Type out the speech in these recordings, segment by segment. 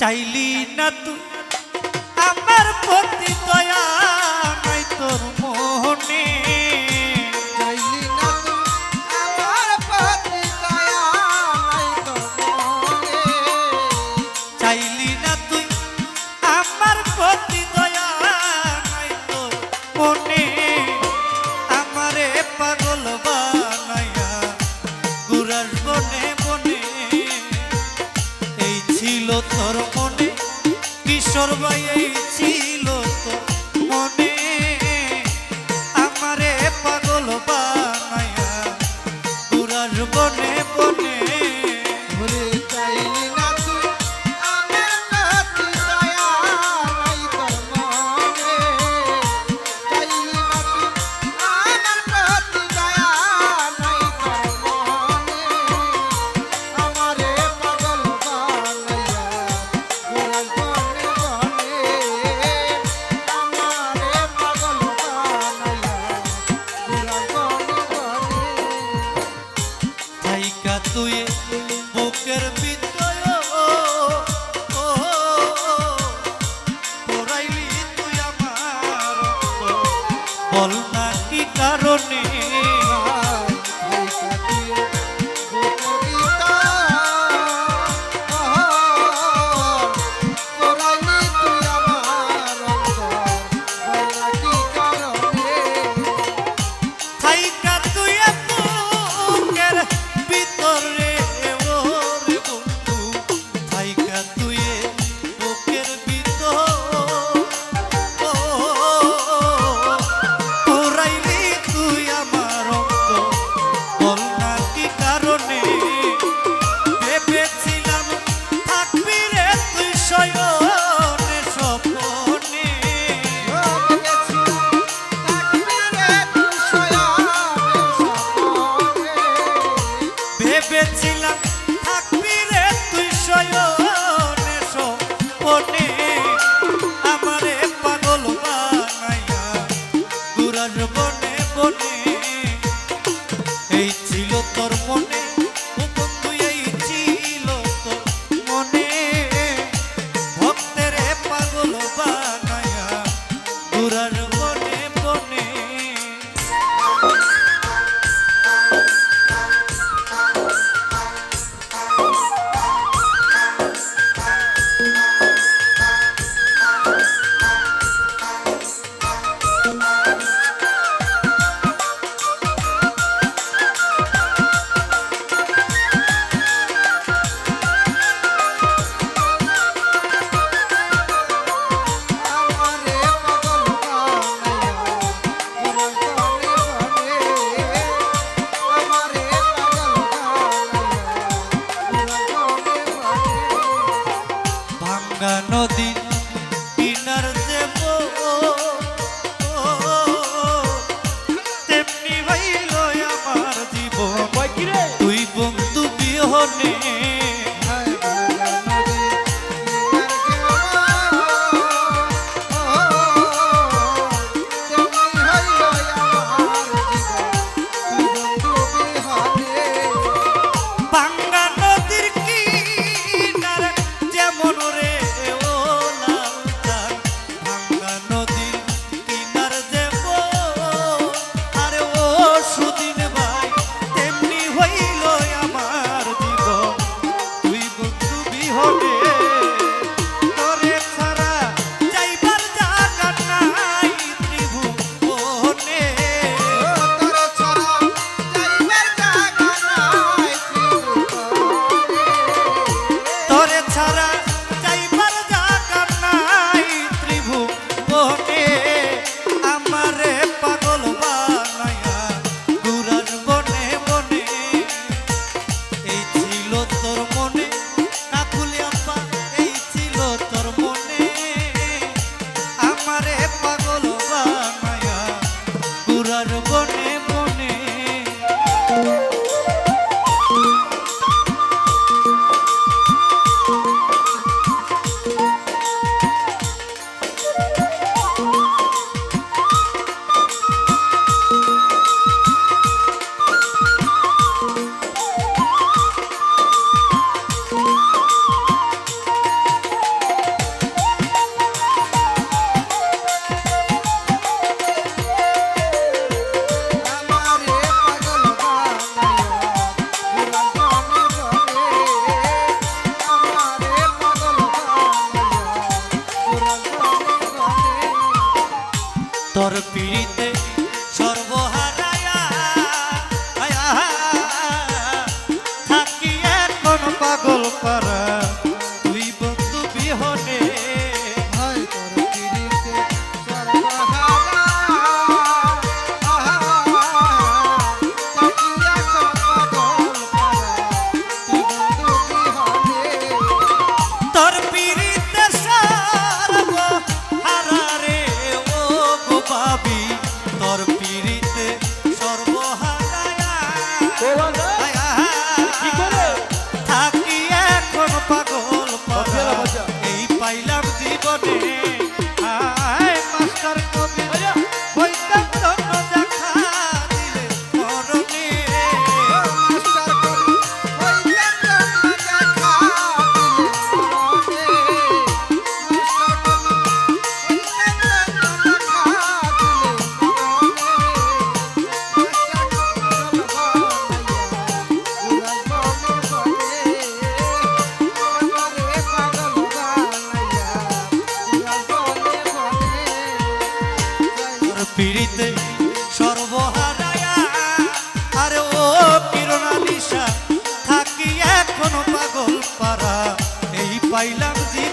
চাইলি না তুই? আমার প্রতি দয়া থাইকা তুই বুকের ভিতরে এই ছিল তোর ভাঙা নদী কিনার দেব তেমনি ভাই লয় আমার জীবন। তুই বন্ধু বিহনে পিড়িতে সর্বহারায়া থাকি পাগল পারা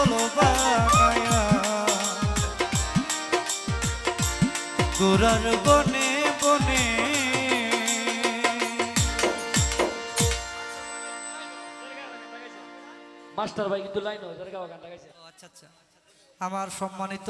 চলো বানায়া গোরার বনে বনে। মাস্টার ভাই কিন্তু লাইন আচ্ছা আচ্ছা। আমার সম্মানিত